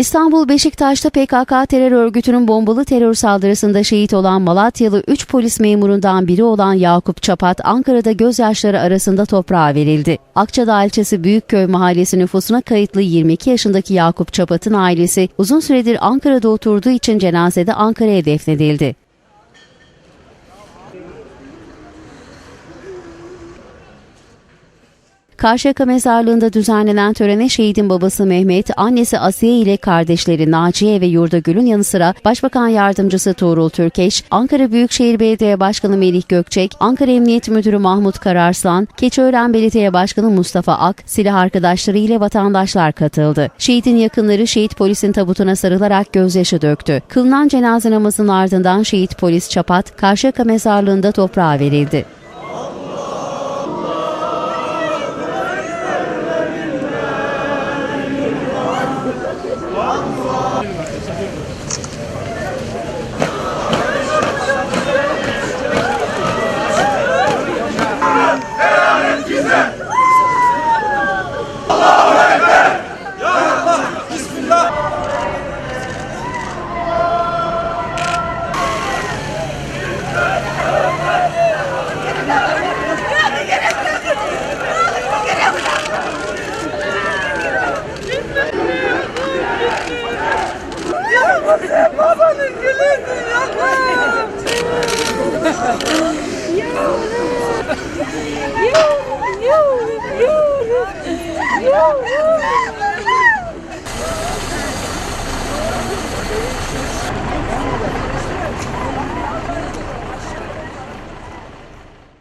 İstanbul Beşiktaş'ta PKK terör örgütünün bombalı terör saldırısında şehit olan Malatyalı 3 polis memurundan biri olan Yakup Çapat, Ankara'da gözyaşları arasında toprağa verildi. Akçadağ ilçesi Büyükköy mahallesi nüfusuna kayıtlı 22 yaşındaki Yakup Çapat'ın ailesi uzun süredir Ankara'da oturduğu için cenazede Ankara'ya defnedildi. Karşıyaka mezarlığında düzenlenen törene şehidin babası Mehmet, annesi Asiye ile kardeşleri Naciye ve Yurdagül'ün yanı sıra Başbakan Yardımcısı Tuğrul Türkeş, Ankara Büyükşehir Belediye Başkanı Melih Gökçek, Ankara Emniyet Müdürü Mahmut Kararslan, Keçiören Belediye Başkanı Mustafa Ak, silah arkadaşları ile vatandaşlar katıldı. Şehidin yakınları şehit polisin tabutuna sarılarak gözyaşı döktü. Kılınan cenaze namazının ardından şehit polis Çapat, Karşıyaka mezarlığında toprağa verildi. Babanın gülüydü yavrum. Yavrum, yavrum, yavrum, yavrum.